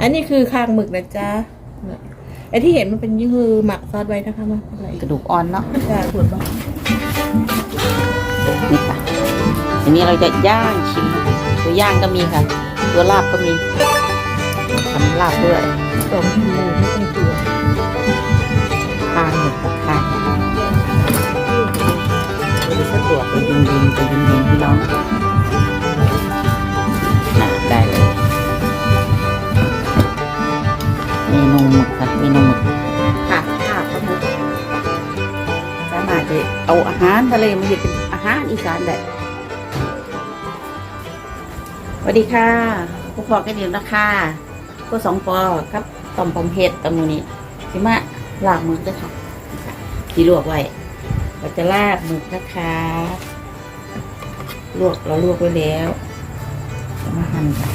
อันนี้คือคางหมึกนะจ๊ะไอที่เห็นมันเป็นยี่คือหมักซอสไว้นะคะมันอะไรกระดูกอ่อนเนาะจะส่วนบ้างนี่ค่ะอันนี้เราจะย่างชิมตัวย่างก็มีค่ะ ตัวลาบก็มีทำลาบด้วยสองชั่วโมงไม่ต้องตัว มนูหมึกค่ะเมนูหมึกค่ะข้าวกับหมึกสามารถจะเอาอาหารทะเลมาอยู่เป็นอาหารอีสานได้สวัสดีค่ะพวกพอกันอยู่นะคะพวกสองปอครับตอมปอมเห็ดตำมูนี้สิมาลากหมึกด้วยค่ะที่ลวกไว้เราจะลาบหมึกนะคะลวกเราลวกไว้แล้วจะมาหั่นค่ะ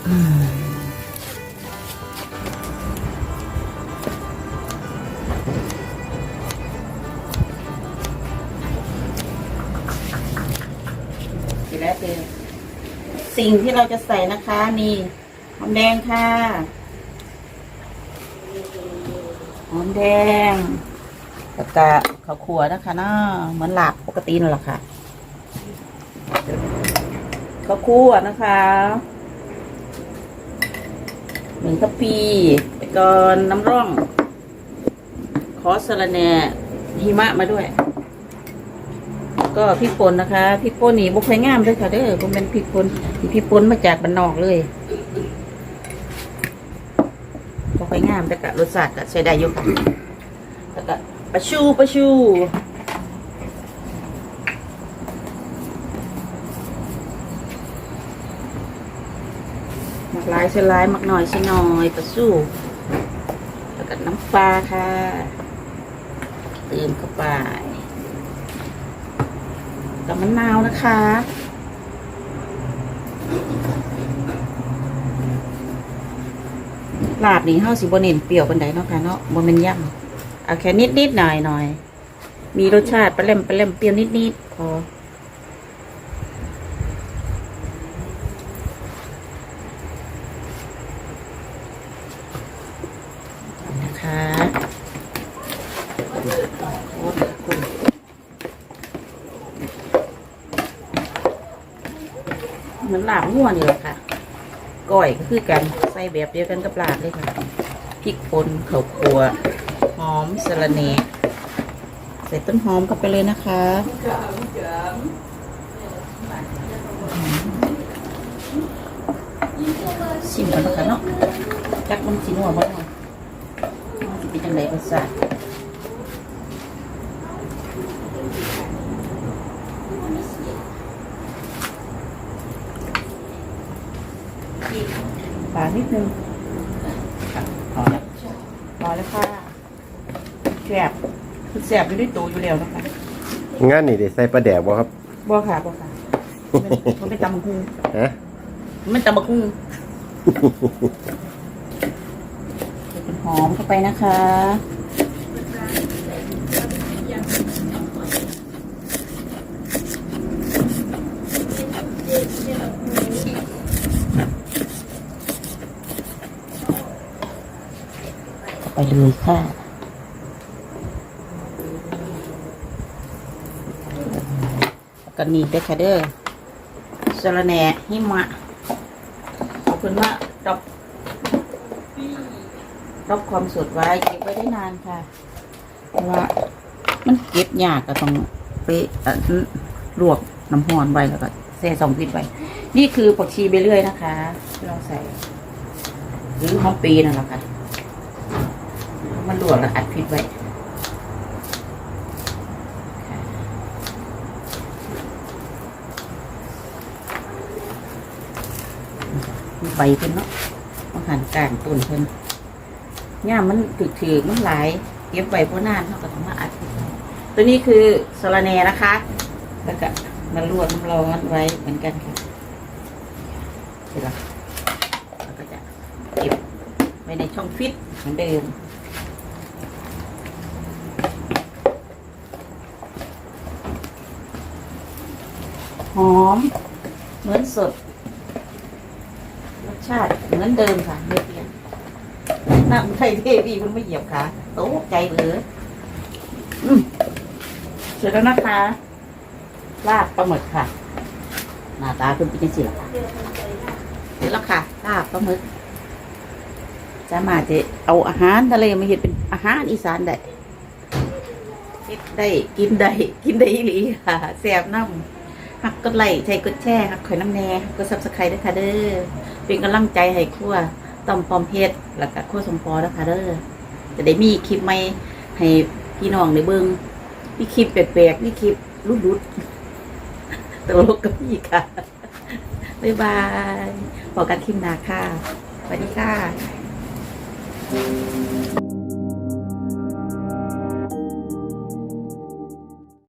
ทีแรกคือสิ่งที่เราจะใส่นะคะมีหอมแดงค่ะหอมแดงแล้วก็ข้าวคั่วนะคะเนาะเหมือนหลาบปกตินั่นแหละค่ะข้าวคั่วนะคะ หนึ่งทัพพีแล้วก็น้ำร่อง ขอสะระแหน่หิมะมาด้วย ก็พริกป่นนะคะพริกป่นนี่บุกไฟงามด้วยค่ะเด้อผมเป็นพริกป่นที่พริกป่นมาจากบ้านนอกเลยบุกไฟงามแต่กะรสชาติก็ใช้ได้อยู่ค่ะแล้วก็ปลาชูปลาชู หมักลายใส่ลายหมักหน่อยใส่หน่อยปลาชูแล้วก็น้ำปลาค่ะเติมเข้าไปกับมะนาวนะคะลาบนี่เฮาสิบ่เน้นเปรี้ยวปานใดเนาะค่ะเนาะบ่แม่นย่ำเอาแค่นิดๆหน่อยๆมีรสชาติปลาเล่มปลาเล่มเปรี้ยวนิดๆพอ นะคะเหมือนลาบงัวนี่แหละค่ะก้อยก็คือกันใส่แบบเดียวกันกับลาบเลยค่ะพริกป่นข้าวคั่วหอมสะระเนใส่ต้นหอมเข้าไปเลยนะคะชิมกันนะคะเนาะจักมันสีนัวบ้าง เป็นจังไดรสชาติปลานิดนึงค่ะพอแล้วพอแล้วค่ะแสบคือแสบอยู่ด้วยตัวอยู่แล้วนะคะงานนี่ได้ใส่ปลาแดกบ่ครับบ่ค่ะบ่ค่ะมันเป็นตำบักหุ่งฮะมันเป็นตำบักหุ่งใส่เป็นห อมเข้าไปนะคะ ไปเลยค่ะก็นี่ด้ค่ะเด้อสระแหน่หิมะขอบคุณมากรับ รับความสดไว้เก็บไว้ได้นานค่ะ เพราะว่ามันเก็บยากก็ต้องไปเอ่อลวกน้ำร้อนไว้แล้วก็แช่สองพิษไว้ นี่คือผักชีไปเรื่อยนะคะที่เราใส่ หรือหอมปีนั่นแหละค่ะ มันลวกแล้วอัดพิษไว้มีใบเพิ่นเนาะต้องหันกลางต้นเพิ่น ย่ามมันถือถือมันหลายเก็บไว้เพราะนานเขาก็ต้องมาอัดตัวนี้คือสะระแหน่นะคะ แล้วก็มันลวกน้ำร้อนไว้เหมือนกันค่ะเสร็จแล้วเราก็จะเก็บไว้ในช่องฟิตเหมือนเดิมหอม เหมือนสด รสชาติเหมือนเดิมค่ะไม่เปลี่ยน น้ำไทยเทวีมันไม่เหยียบขาโต๊ะใจเลยอืมเสร็จแล้วนะคะลาบปลาหมึกค่ะ หน้าตาคุณเป็นยังไงล่ะคะเสร็จแล้วค่ะลาบปลาหมึกสามารถจะเอาอาหารทะเลมาเห็ดเป็นอาหารอีสานได้เฮ็ดได้กินได้กินได้อีหลีค่ะแซ่บน้ำหักกดไลค์ใจกดแชร์หักข่อยน้ำแน่หักกดซับสไครต์ด้วยค่ะเด้อเป็นกำลังใจให้ครัว ต้อมปอมเพชรแล้วก็ครัวสมปอนะคะเด้อจะได้มีคลิปใหม่ให้พี่น้องได้เบิ่งมีคลิปแปลกๆมีคลิปรุดๆตลกกับพี่ค่ะบ๊ายบายพอกันคลิปหน้าค่ะสวัสดีค่ะ